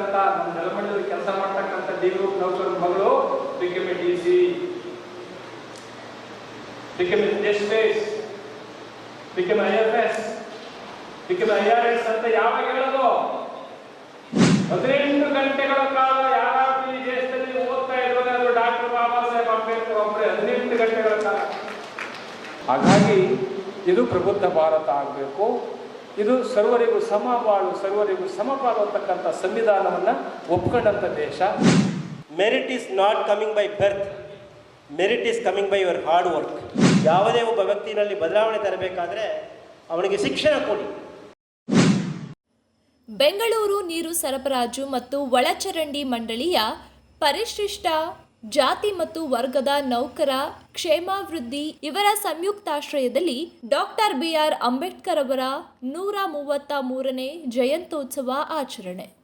ಇರ್ತಕ್ಕಂಥ ನಮ್ಮ ನೆಲಮಂಡಲದಲ್ಲಿ ಕೆಲಸ ಮಾಡ್ತಕ್ಕಂಥ ಡಿ ಗ್ರೂಪ್ ನೌಕರ ಮಗಳು become D C become ಎಸ್ಪೇಸ್ become I F S become I R S ಅಂತ ಯಾವಾಗ ಹೇಳೋದು? ಹದಿನೆಂಟು ಗಂಟೆಗಳ ಕಾಲ ಯಾರಾದ್ರೂ ಈ ದೇಶದಲ್ಲಿ ಓದ್ತಾ ಇರೋದೇ ಅದು ಡಾಕ್ಟರ್ ಬಾಬಾ ಸಾಹೇಬ್ ಅಂಬೇಡ್ಕರ್ ಒಬ್ಬರೇ ಹದಿನೆಂಟು ಗಂಟೆಗಳ ಕಾಲ. ಹಾಗಾಗಿ ಇದು ಪ್ರಬುದ್ಧ ಭಾರತ ಆಗಬೇಕು. ಇದು ಸರ್ವರಿಗೂ ಸಮಬಾಳು ಸರ್ವರಿಗೂ ಸಮಪಾಲು ಅಂತಕ್ಕಂಥ ಸಂವಿಧಾನವನ್ನು ಒಪ್ಕೊಂಡಂಥ ದೇಶ. Merit is not coming by birth merit is coming by your hard work ಯಾವುದೇ ಒಬ್ಬ ವ್ಯಕ್ತಿನಲ್ಲಿ ಬದಲಾವಣೆ ತರಬೇಕಾದ್ರೆ ಅವನಿಗೆ ಶಿಕ್ಷಣ ಕೊಡಿ. ಬೆಂಗಳೂರು ನೀರು ಸರಬರಾಜು ಮತ್ತು ಒಳಚರಂಡಿ ಮಂಡಳಿಯ ಪರಿಶಿಷ್ಟ ಜಾತಿ ಮತ್ತು ವರ್ಗದ ನೌಕರ, ಕ್ಷೇಮಾಭಿವೃದ್ಧಿ ಇವರ ಸಂಯುಕ್ತಾಶ್ರಯದಲ್ಲಿ ಡಾಕ್ಟರ್ ಬಿಆರ್ ಅಂಬೇಡ್ಕರ್ ಅವರ ನೂರ ಮೂವತ್ತ ಮೂರನೇ ಜಯಂತ್ಯೋತ್ಸವ ಆಚರಣೆ.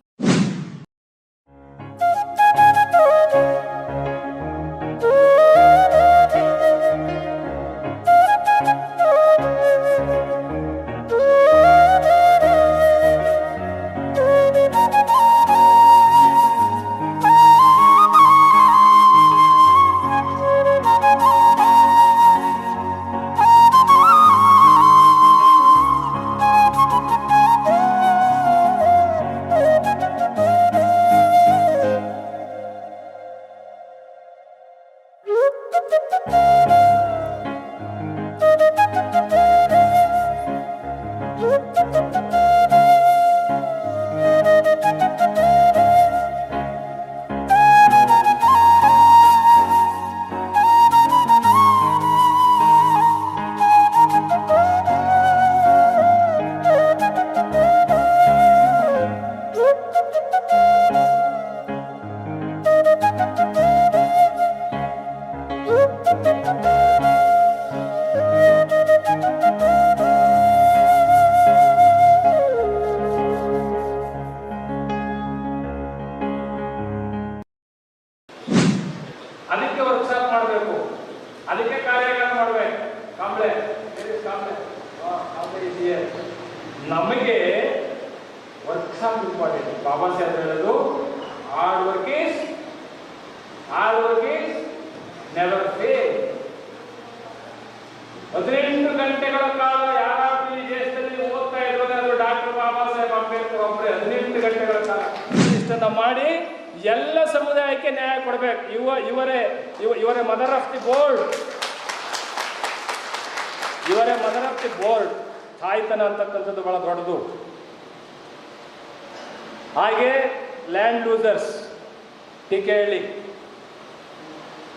ಅದಕ್ಕೆ ಕಾರ್ಯಗಳನ್ನು ಮಾಡಬೇಕು ಕಾಂಬ್ಳೆ ಕಾಂಬ್ಳೆ. ಕಾಂಬ್ಳೆ ಇದೆಯೇ? ನಮಗೆ ವರ್ಕ್ಶಾಪ್ ಇಂಪಾರ್ಟೆಂಟ್ ಬಾಬಾ ಸಾಹೇಬ್ ಹೇಳೋದು hard work is hard work never fail ಹದಿನೆಂಟು ಗಂಟೆಗಳ ಕಾಲ ಯಾರಾದ್ರೂ ಈ ದೇಶದಲ್ಲಿ ಓದ್ತಾ ಇರೋದಾದ್ರೂ ಡಾಕ್ಟರ್ ಬಾಬಾ ಸಾಹೇಬ್ ಅಂಬೇಡ್ಕರ್ ಒಬ್ಬರೇ. ಹದಿನೆಂಟು ಗಂಟೆಗಳ ಕಾಲ. ಇಷ್ಟನ್ನ ಮಾಡಿ ಎಲ್ಲ ಸಮುದಾಯಕ್ಕೆ ನ್ಯಾಯ ಕೊಡಬೇಕು. ಇವ ಇವರೇ ಇವ ಇವರೇ ಮದರ್ ಆಫ್ ದಿ ಬೋರ್ಡ್ ಇವರೇ ಮದರ್ ಆಫ್ ದಿ ಬೋರ್ಡ್ ತಾಯ್ತನ ಅಂತಕ್ಕಂಥದ್ದು ಬಹಳ ದೊಡ್ಡದು. ಹಾಗೆ ಲ್ಯಾಂಡ್ ಲೂಸರ್ಸ್ ಟೀಕೆ ಹೇಳಿ.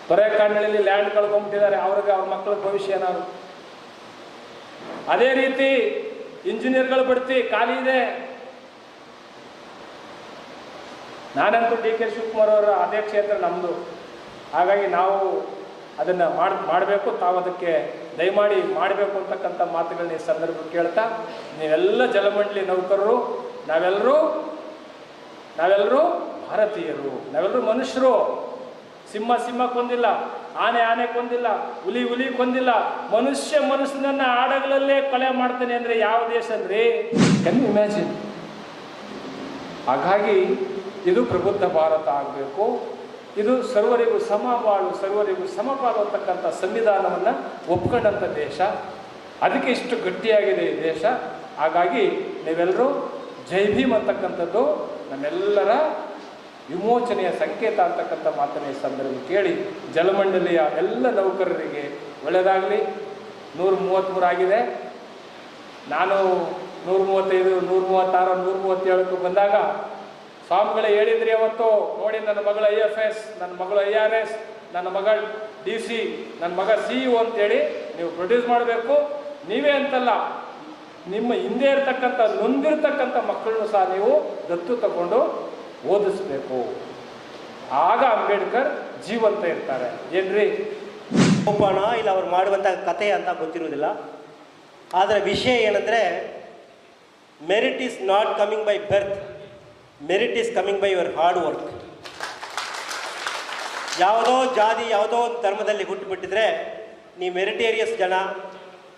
ತೊರೆಕಾಂಡಳ್ಳಿ ಲ್ಯಾಂಡ್ ಕಳ್ಕೊಂಡ್ಬಿಟ್ಟಿದ್ದಾರೆ ಅವ್ರಿಗೆ ಅವ್ರ ಮಕ್ಕಳ ಭವಿಷ್ಯ ಏನಾದ್ರು? ಅದೇ ರೀತಿ ಇಂಜಿನಿಯರ್ಗಳು ಬಡ್ತಿ, ಖಾಲಿ ಇದೆ. ನಾನಂತೂ ಡಿ ಕೆ ಶಿವಕುಮಾರ್ ಅವರ ಅದೇ ಕ್ಷೇತ್ರ ನಮ್ಮದು ಹಾಗಾಗಿ ನಾವು ಅದನ್ನು ಮಾಡಿ, ಮಾಡಬೇಕು, ತಾವು ಅದಕ್ಕೆ ದಯಮಾಡಿ ಮಾಡಬೇಕು ಅಂತಕ್ಕಂಥ ಮಾತುಗಳನ್ನ ಈ ಸಂದರ್ಭ ಕೇಳ್ತಾ, ನೀವೆಲ್ಲ ಜಲಮಂಡಳಿ ನೌಕರರು ನಾವೆಲ್ಲರೂ ನಾವೆಲ್ಲರೂ ಭಾರತೀಯರು ನಾವೆಲ್ಲರೂ ಮನುಷ್ಯರು. ಸಿಂಹ ಸಿಂಹ ಕೊಂದಿಲ್ಲ, ಆನೆ ಆನೆ ಕೊಂದಿಲ್ಲ, ಹುಲಿ ಹುಲಿ ಕೊಂದಿಲ್ಲ, ಮನುಷ್ಯ ಮನುಷ್ಯನನ್ನ ಆಡಗಳಲ್ಲೇ ಕೊಲೆ ಮಾಡ್ತಾನೆ ಅಂದ್ರೆ ಯಾವ ದೇಶ ಅಂದ್ರಿ? ಕ್ಯಾನ್ ಇಮ್ಯಾಜಿನ್ ಹಾಗಾಗಿ ಇದು ಪ್ರಬುದ್ಧ ಭಾರತ ಆಗಬೇಕು. ಇದು ಸರ್ವರಿಗೂ ಸಮ ಬಾಳು ಸರ್ವರಿಗೂ ಸಮಪಾಲು ಅಂತಕ್ಕಂಥ ಸಂವಿಧಾನವನ್ನು ಒಪ್ಕೊಂಡಂಥ ದೇಶ. ಅದಕ್ಕೆ ಇಷ್ಟು ಗಟ್ಟಿಯಾಗಿದೆ ಈ ದೇಶ. ಹಾಗಾಗಿ ನೀವೆಲ್ಲರೂ ಜೈ ಭೀಮ್ ಅಂತಕ್ಕಂಥದ್ದು, ನಮ್ಮೆಲ್ಲರ ವಿಮೋಚನೆಯ ಸಂಕೇತ ಅಂತಕ್ಕಂಥ ಮಾತನ್ನ ಈ ಸಂದರ್ಭದಲ್ಲಿ ಕೇಳಿ ಜಲಮಂಡಲಿಯ ಎಲ್ಲ ನೌಕರರಿಗೆ ಒಳ್ಳೆಯದಾಗಲಿ ನೂರ ಮೂವತ್ತ್ಮೂರು ಆಗಿದೆ. ನಾನು ನೂರ ಮೂವತ್ತೈದು ನೂರ ಮೂವತ್ತಾರು ನೂರ ಮೂವತ್ತೇಳಕ್ಕೆ ಬಂದಾಗ ಸ್ವಾಮಿಗಳೇ ಹೇಳಿದ್ರಿ ಅವತ್ತು, ನೋಡಿ ನನ್ನ ಮಗಳು ಐ ಎಫ್ ಎಸ್ ನನ್ನ ಮಗಳು ಐ ಆರ್ ಎಸ್ ನನ್ನ ಮಗಳು ಡಿ ಸಿ ನನ್ನ ಮಗ ಸಿ ಯು ಅಂತೇಳಿ ನೀವು ಪ್ರೊಡ್ಯೂಸ್ ಮಾಡಬೇಕು. ನೀವೇ ಅಂತಲ್ಲ, ನಿಮ್ಮ ಹಿಂದೆ ಇರ್ತಕ್ಕಂಥ, ನೊಂದಿರ್ತಕ್ಕಂಥ ಮಕ್ಕಳನ್ನು ಸಹ ನೀವು ದತ್ತು ತಗೊಂಡು ಓದಿಸ್ಬೇಕು. ಆಗ ಅಂಬೇಡ್ಕರ್ ಜೀವಂತ ಇರ್ತಾರೆ. ಏನ್ರಿ? ಒಪ್ಪೋಣ ಇಲ್ಲ ಅವ್ರು ಮಾಡುವಂಥ ಕಥೆ ಅಂತ ಗೊತ್ತಿರುವುದಿಲ್ಲ. ಆದರೆ ವಿಷಯ ಏನಂದರೆ merit is not coming by birth merit is coming by your hard work ಯಾವುದೋ ಜಾತಿ, ಯಾವುದೋ ಒಂದು ಧರ್ಮದಲ್ಲಿ ಹುಟ್ಟುಬಿಟ್ಟಿದ್ರೆ ನೀವು ಮೆರಿಟೇರಿಯಸ್ ಜನ,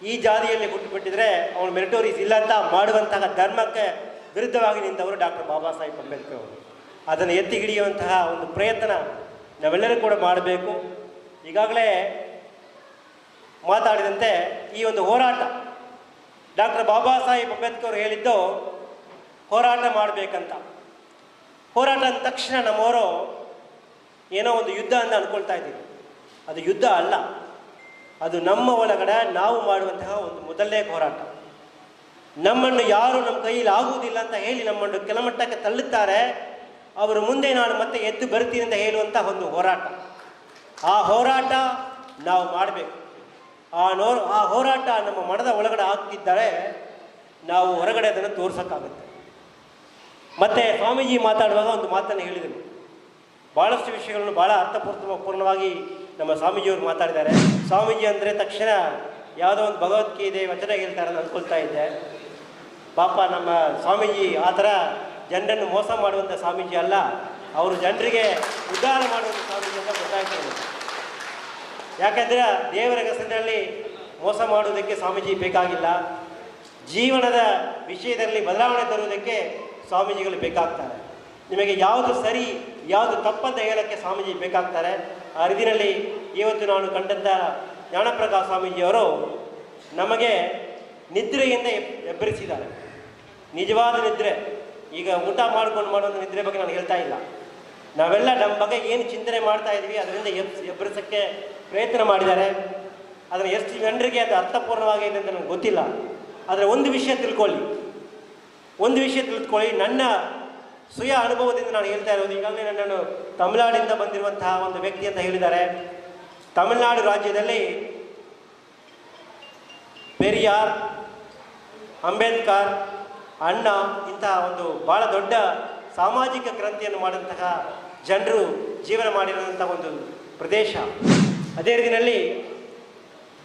ಈ ಜಾತಿಯಲ್ಲಿ ಹುಟ್ಟುಬಿಟ್ಟಿದ್ರೆ, ಅವನು ಮೆರಿಟೋರಿಯಸ್ ಇಲ್ಲ ಅಂತ ಮಾಡುವಂತಹ ಧರ್ಮಕ್ಕೆ ವಿರುದ್ಧವಾಗಿ ನಿಂತವರು ಡಾಕ್ಟರ್ ಬಾಬಾ ಸಾಹೇಬ್ ಅಂಬೇಡ್ಕರ್ ಅವರು. ಅದನ್ನು ಎತ್ತಿ ಹಿಡಿಯುವಂತಹ ಒಂದು ಪ್ರಯತ್ನ ನಾವೆಲ್ಲರೂ ಕೂಡ ಮಾಡಬೇಕು. ಈಗಾಗಲೇ ಮಾತಾಡಿದಂತೆ ಈ ಒಂದು ಹೋರಾಟ, ಡಾಕ್ಟರ್ ಬಾಬಾ ಸಾಹೇಬ್ ಅಂಬೇಡ್ಕರ್ ಹೇಳಿದ್ದು ಹೋರಾಟ ಮಾಡಬೇಕಂತ. ಹೋರಾಟ ಅಂದ ತಕ್ಷಣ ನಮ್ಮವರು ಏನೋ ಒಂದು ಯುದ್ಧ ಅಂತ ಅಂದ್ಕೊಳ್ತಾ ಇದ್ದೀವಿ. ಅದು ಯುದ್ಧ ಅಲ್ಲ. ಅದು ನಮ್ಮ ಒಳಗಡೆ ನಾವು ಮಾಡುವಂತಹ ಒಂದು ಮೊದಲನೇ ಹೋರಾಟ. ನಮ್ಮನ್ನು ಯಾರು ನಮ್ಮ ಕೈಯಲ್ಲಿ ಆಗುವುದಿಲ್ಲ ಅಂತ ಹೇಳಿ ನಮ್ಮನ್ನು ಕೆಲಮಟ್ಟಕ್ಕೆ ತಳ್ಳುತ್ತಾರೆ. ಅವರ ಮುಂದೆ ನಾನು ಮತ್ತೆ ಎದ್ದು ಬರ್ತೀನಿ ಅಂತ ಹೇಳುವಂಥ ಒಂದು ಹೋರಾಟ. ಆ ಹೋರಾಟ ನಾವು ಮಾಡಬೇಕು. ಆ ನೋ, ಆ ಹೋರಾಟ ನಮ್ಮ ಮನದ ಒಳಗಡೆ ಆಗ್ತಿದ್ದರೆ ನಾವು ಹೊರಗಡೆ ಅದನ್ನು ತೋರ್ಸೋಕ್ಕಾಗುತ್ತೆ. ಮತ್ತೆ ಸ್ವಾಮೀಜಿ ಮಾತಾಡುವಾಗ ಒಂದು ಮಾತನ್ನು ಹೇಳಿದರು. ಭಾಳಷ್ಟು ವಿಷಯಗಳನ್ನು ಭಾಳ ಅರ್ಥಪೂರ್ಣ ಪೂರ್ಣವಾಗಿ ನಮ್ಮ ಸ್ವಾಮೀಜಿಯವರು ಮಾತಾಡಿದ್ದಾರೆ. ಸ್ವಾಮೀಜಿ ಅಂದರೆ ತಕ್ಷಣ ಯಾವುದೋ ಒಂದು ಭಗವದ್ಗೀತೆ ವಚನ ಹೇಳ್ತಾರೆ ಅಂತ ಅಂದ್ಕೊಳ್ತಾ ಇದ್ದೆ. ಪಾಪ ನಮ್ಮ ಸ್ವಾಮೀಜಿ ಆ ಥರ ಜನರನ್ನು ಮೋಸ ಮಾಡುವಂಥ ಸ್ವಾಮೀಜಿ ಅಲ್ಲ, ಅವರು ಜನರಿಗೆ ಉದ್ಧಾರ ಮಾಡುವಂಥ ಸ್ವಾಮೀಜಿ ಅಂತ ಗೊತ್ತಾಗ್ತದೆ ಯಾಕಂದರೆ ದೇವರ ಹೆಸರಿನಲ್ಲಿ ಮೋಸ ಮಾಡುವುದಕ್ಕೆ ಸ್ವಾಮೀಜಿ ಬೇಕಾಗಿಲ್ಲ. ಜೀವನದ ವಿಷಯದಲ್ಲಿ ಬದಲಾವಣೆ ತರುವುದಕ್ಕೆ ಸ್ವಾಮೀಜಿಗಳು ಬೇಕಾಗ್ತಾರೆ. ನಿಮಗೆ ಯಾವುದು ಸರಿ, ಯಾವುದು ತಪ್ಪಂತ ಹೇಳೋಕ್ಕೆ ಸ್ವಾಮೀಜಿ ಬೇಕಾಗ್ತಾರೆ. ಆ ರೀತಿಯಲ್ಲಿ ಇವತ್ತು ನಾನು ಕಂಡಂಥ ಜ್ಞಾನಪ್ರಕಾಶ್ ಸ್ವಾಮೀಜಿಯವರು ನಮಗೆ ನಿದ್ರೆಯಿಂದ ಎಬ್- ಎಬ್ಬರಿಸಿದ್ದಾರೆ. ನಿಜವಾದ ನಿದ್ರೆ. ಈಗ ಊಟ ಮಾಡ್ಕೊಂಡು ಮಾಡೋ ನಿದ್ರೆ ಬಗ್ಗೆ ನಾನು ಹೇಳ್ತಾ ಇಲ್ಲ. ನಾವೆಲ್ಲ ನಮ್ಮ ಬಗ್ಗೆ ಏನು ಚಿಂತನೆ ಮಾಡ್ತಾ ಇದ್ವಿ ಅದರಿಂದ ಎಬ್ ಎಬ್ಬರಿಸೋಕ್ಕೆ ಪ್ರಯತ್ನ ಮಾಡಿದ್ದಾರೆ. ಅದನ್ನು ಎಷ್ಟು ಜನರಿಗೆ ಅದು ಅರ್ಥಪೂರ್ಣವಾಗಿದೆ ಅಂತ ನನಗೆ ಗೊತ್ತಿಲ್ಲ. ಆದರೆ ಒಂದು ವಿಷಯ ತಿಳ್ಕೊಳ್ಳಿ. ಒಂದು ವಿಷಯ ತಿಳ್ಕೊಳ್ಳಿ ನನ್ನ ಸುಯ ಅನುಭವದಿಂದ ನಾನು ಹೇಳ್ತಾ ಇರೋದು, ಈಗಾಗಲೇ ನನ್ನನ್ನು ತಮಿಳುನಾಡಿಂದ ಬಂದಿರುವಂತಹ ಒಂದು ವ್ಯಕ್ತಿ ಅಂತ ಹೇಳಿದ್ದಾರೆ. ತಮಿಳುನಾಡು ರಾಜ್ಯದಲ್ಲಿ ಪೆರಿಯಾರ್, ಅಂಬೇಡ್ಕರ್, ಅಣ್ಣ ಇಂತಹ ಒಂದು ಭಾಳ ದೊಡ್ಡ ಸಾಮಾಜಿಕ ಕ್ರಾಂತಿಯನ್ನು ಮಾಡಿದಂತಹ ಜನರು ಜೀವನ ಮಾಡಿರುವಂಥ ಒಂದು ಪ್ರದೇಶ. ಅದೇ ರೀತಿಯಲ್ಲಿ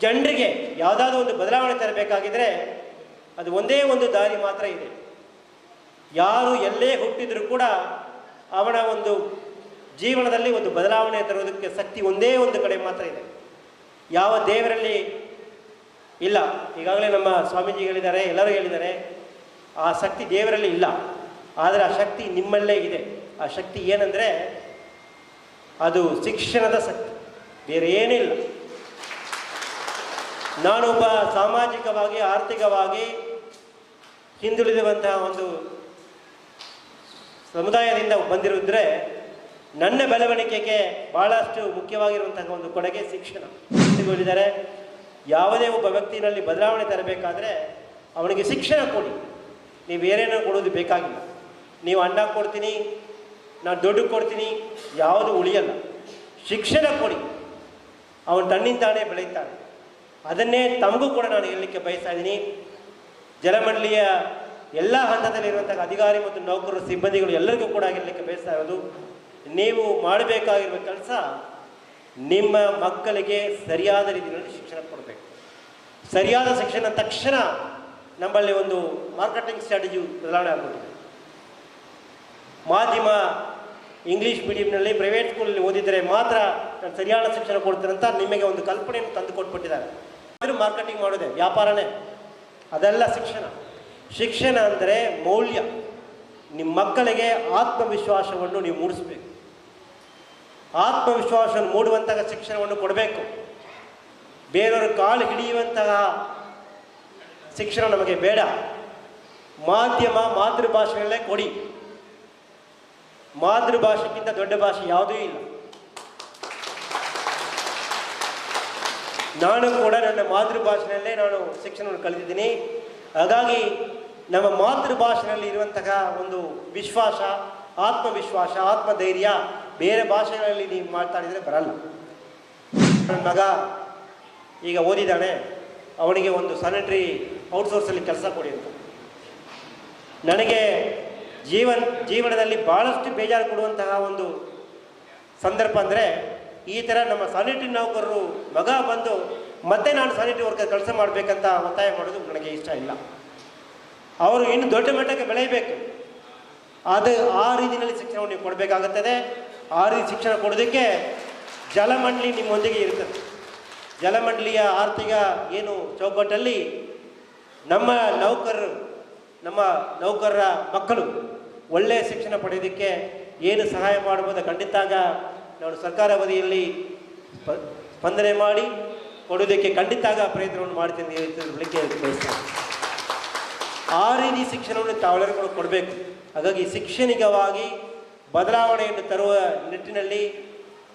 ಜನರಿಗೆ ಯಾವುದಾದ್ರೂ ಒಂದು ಬದಲಾವಣೆ ತರಬೇಕಾಗಿದ್ದರೆ ಅದು ಒಂದೇ ಒಂದು ದಾರಿ ಮಾತ್ರ ಇದೆ. ಯಾರು ಎಲ್ಲೇ ಹುಟ್ಟಿದರೂ ಕೂಡ ಅವನ ಒಂದು ಜೀವನದಲ್ಲಿ ಒಂದು ಬದಲಾವಣೆ ತರುವುದಕ್ಕೆ ಶಕ್ತಿ ಒಂದೇ ಒಂದು ಕಡೆ ಮಾತ್ರ ಇದೆ. ಯಾವ ದೇವರಲ್ಲಿ ಇಲ್ಲ. ಈಗಾಗಲೇ ನಮ್ಮ ಸ್ವಾಮೀಜಿ ಹೇಳಿದ್ದಾರೆ, ಎಲ್ಲರೂ ಹೇಳಿದ್ದಾರೆ, ಆ ಶಕ್ತಿ ದೇವರಲ್ಲಿ ಇಲ್ಲ. ಆದರೆ ಆ ಶಕ್ತಿ ನಿಮ್ಮಲ್ಲೇ ಇದೆ. ಆ ಶಕ್ತಿ ಏನಂದರೆ ಅದು ಶಿಕ್ಷಣದ ಶಕ್ತಿ. ಬೇರೆ ಏನಿಲ್ಲ ನಾನೊಬ್ಬ ಸಾಮಾಜಿಕವಾಗಿ, ಆರ್ಥಿಕವಾಗಿ ಹಿಂದುಳಿದಿರುವಂತಹ ಒಂದು ಸಮುದಾಯದಿಂದ ಬಂದಿರುವುದ್ರೆ ನನ್ನ ಬೆಳವಣಿಗೆಗೆ ಬಹಳಷ್ಟು ಮುಖ್ಯವಾಗಿರುವಂತಹ ಒಂದು ಕೊಡುಗೆ ಶಿಕ್ಷಣ. ಹೇಳಿದ್ದಾರೆ ಯಾವುದೇ ಒಬ್ಬ ವ್ಯಕ್ತಿನಲ್ಲಿ ಬದಲಾವಣೆ ತರಬೇಕಾದ್ರೆ ಅವನಿಗೆ ಶಿಕ್ಷಣ ಕೊಡಿ. ನೀವು ಏನೇನೋ ಕೊಡೋದು ಬೇಕಾಗಿಲ್ಲ. ನೀವು ಅನ್ನ ಕೊಡ್ತೀನಿ, ನಾನು ದುಡ್ಡು ಕೊಡ್ತೀನಿ, ಯಾವುದು ಉಳಿಯಲ್ಲ. ಶಿಕ್ಷಣ ಕೊಡಿ. ಅವನು ತನ್ನಿಂದಾನೇ ಬೆಳೀತಾನೆ ಅದನ್ನೇ ತಮಗೂ ಕೂಡ ನಾನು ಹೇಳಲಿಕ್ಕೆ ಬಯಸ್ತಾ ಇದ್ದೀನಿ. ಜಲಮಂಡಳಿಯ ಎಲ್ಲ ಹಂತದಲ್ಲಿರುವಂಥ ಅಧಿಕಾರಿ ಮತ್ತು ನೌಕರರು, ಸಿಬ್ಬಂದಿಗಳು ಎಲ್ಲರಿಗೂ ಕೂಡ ಆಗಿರಲಿಕ್ಕೆ ಬಯಸ್ತಾ ಇರೋದು, ನೀವು ಮಾಡಬೇಕಾಗಿರುವ ಕೆಲಸ ನಿಮ್ಮ ಮಕ್ಕಳಿಗೆ ಸರಿಯಾದ ರೀತಿಯಲ್ಲಿ ಶಿಕ್ಷಣ ಕೊಡಬೇಕು. ಸರಿಯಾದ ಶಿಕ್ಷಣ ತಕ್ಷಣ ನಮ್ಮಲ್ಲಿ ಒಂದು ಮಾರ್ಕೆಟಿಂಗ್ ಸ್ಟ್ರಾಟಜಿ ಬದಲಾವಣೆ ಆಗ್ಬಿಟ್ಟಿದೆ. ಮಾಧ್ಯಮ ಇಂಗ್ಲೀಷ್ ಮೀಡಿಯಂನಲ್ಲಿ, ಪ್ರೈವೇಟ್ ಸ್ಕೂಲಲ್ಲಿ ಓದಿದರೆ ಮಾತ್ರ ನಾನು ಸರಿಯಾದ ಶಿಕ್ಷಣ ಕೊಡ್ತೇನೆ ಅಂತ ನಿಮಗೆ ಒಂದು ಕಲ್ಪನೆಯನ್ನು ತಂದು ಕೊಟ್ಬಿಟ್ಟಿದ್ದಾರೆ ಆದರೂ ಮಾರ್ಕೆಟಿಂಗ್ ಮಾಡೋದೆ, ವ್ಯಾಪಾರನೇ. ಅದೆಲ್ಲ ಶಿಕ್ಷಣ. ಶಿಕ್ಷಣ ಅಂದರೆ ಮೌಲ್ಯ. ನಿಮ್ಮ ಮಕ್ಕಳಿಗೆ ಆತ್ಮವಿಶ್ವಾಸವನ್ನು ನೀವು ಮೂಡಿಸಬೇಕು. ಆತ್ಮವಿಶ್ವಾಸವನ್ನು ಮೂಡುವಂತಹ ಶಿಕ್ಷಣವನ್ನು ಕೊಡಬೇಕು. ಬೇರೆಯವರು ಕಾಲು ಹಿಡಿಯುವಂತಹ ಶಿಕ್ಷಣ ನಮಗೆ ಬೇಡ. ಮಾಧ್ಯಮ ಮಾತೃಭಾಷೆಯಲ್ಲೇ ಕೊಡಿ. ಮಾತೃಭಾಷೆಗಿಂತ ದೊಡ್ಡ ಭಾಷೆ ಯಾವುದೂ ಇಲ್ಲ. ನಾನು ಕೂಡ ನನ್ನ ಮಾತೃಭಾಷೆಯಲ್ಲೇ ನಾನು ಶಿಕ್ಷಣವನ್ನು ಕಲಿತಿದ್ದೀನಿ. ಹಾಗಾಗಿ ನಮ್ಮ ಮಾತೃಭಾಷೆಯಲ್ಲಿ ಇರುವಂತಹ ಒಂದು ವಿಶ್ವಾಸ, ಆತ್ಮವಿಶ್ವಾಸ, ಆತ್ಮಧೈರ್ಯ ಬೇರೆ ಭಾಷೆಗಳಲ್ಲಿ ನೀವು ಮಾತಾಡಿದರೆ ಬರಲ್ಲ. ನನ್ನ ಮಗ ಈಗ ಓದಿದ್ದಾನೆ, ಅವನಿಗೆ ಒಂದು ಸ್ಯಾನಿಟ್ರಿ ಔಟ್ಸೋರ್ಸಲ್ಲಿ ಕೆಲಸ ಕೊಡಿ ಅಂತ. ನನಗೆ ಜೀವನ್, ಜೀವನದಲ್ಲಿ ಭಾಳಷ್ಟು ಬೇಜಾರು ಕೊಡುವಂತಹ ಒಂದು ಸಂದರ್ಭ ಅಂದರೆ ಈ ಥರ ನಮ್ಮ ಸ್ಯಾನಿಟ್ರಿ ನೌಕರರು ಮಗ ಬಂದು ಮತ್ತೆ ನಾನು ಸ್ಯಾನಿಟರಿ ವರ್ಕರ್ ಕೆಲಸ ಮಾಡಬೇಕಂತ ಒತ್ತಾಯ ಮಾಡೋದು ನನಗೆ ಇಷ್ಟ ಇಲ್ಲ. ಅವರು ಇನ್ನು ದೊಡ್ಡ ಮಟ್ಟಕ್ಕೆ ಬೆಳೆಯಬೇಕು. ಅದು ಆ ರೀತಿಯಲ್ಲಿ ಶಿಕ್ಷಣವನ್ನು ನೀವು ಕೊಡಬೇಕಾಗುತ್ತದೆ. ಆ ರೀತಿ ಶಿಕ್ಷಣ ಕೊಡೋದಕ್ಕೆ ಜಲಮಂಡಳಿ ನಿಮ್ಮೊಂದಿಗೆ ಇರ್ತದೆ ಜಲಮಂಡಳಿಯ ಆರ್ಥಿಕ ಏನು ಚೌಕಟ್ಟಲ್ಲಿ ನಮ್ಮ ನೌಕರರು ನಮ್ಮ ನೌಕರರ ಮಕ್ಕಳು ಒಳ್ಳೆಯ ಶಿಕ್ಷಣ ಪಡೆಯೋದಕ್ಕೆ ಏನು ಸಹಾಯ ಮಾಡಬಹುದು ಖಂಡಿತಾಗ ನಾನು ಸರ್ಕಾರ ಅವಧಿಯಲ್ಲಿ ಸ್ಪ- ಸ್ಪಂದನೆ ಮಾಡಿ ಕೊಡೋದಕ್ಕೆ ಖಂಡಿತಾಗ ಪ್ರಯತ್ನವನ್ನು ಮಾಡ್ತೀನಿ ಹೇಳಲಿಕ್ಕೆ ಬಯಸ್ತೇನೆ ಆ ರೀತಿ ಶಿಕ್ಷಣವನ್ನು ತಾವೆಲ್ಲರೂ ಕೊಡಬೇಕು. ಹಾಗಾಗಿ ಶಿಕ್ಷಣಿಕವಾಗಿ ಬದಲಾವಣೆಯನ್ನು ತರುವ ನಿಟ್ಟಿನಲ್ಲಿ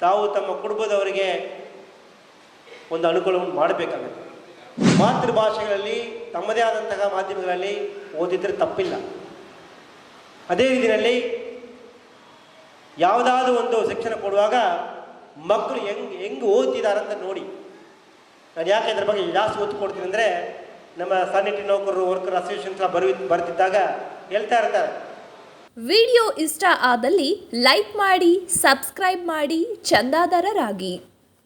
ತಾವು ತಮ್ಮ ಕುಟುಂಬದವರಿಗೆ ಒಂದು ಅನುಕೂಲವನ್ನು ಮಾಡಬೇಕಾಗುತ್ತೆ. ಮಾತೃಭಾಷೆಗಳಲ್ಲಿ, ತಮ್ಮದೇ ಆದಂತಹ ಮಾಧ್ಯಮಗಳಲ್ಲಿ ಓದಿದ್ರೆ ತಪ್ಪಿಲ್ಲ. ಅದೇ ರೀತಿಯಲ್ಲಿ ಯಾವುದಾದ್ರೂ ಒಂದು ಶಿಕ್ಷಣ ಕೊಡುವಾಗ ಮಕ್ಕಳು ಹೆಂಗ್, ಹೆಂಗೆ ಓದ್ತಿದ್ದಾರೆ ಅಂತ ನೋಡಿ. ನಾನು ಯಾಕೆ ಇದ್ರ ಬಗ್ಗೆ ಜಾಸ್ತಿ ಒತ್ತು ಕೊಡ್ತೀನಿ ಅಂದರೆ ನಮ್ಮ ಸ್ಯಾನಿಟರಿ ನೌಕರರು ವರ್ಕರ್ ಅಸೋಸಿಯೇಷನ್ಸ್ ಬರ್ ಬರ್ತಿದ್ದಾಗ ಹೇಳ್ತಾ ಇರ್ತಾರೆ. ವಿಡಿಯೋ ಇಷ್ಟ ಆದಲ್ಲಿ ಲೈಕ್ ಮಾಡಿ, ಸಬ್ಸ್ಕ್ರೈಬ್ ಮಾಡಿ, ಚಂದಾದಾರರಾಗಿ.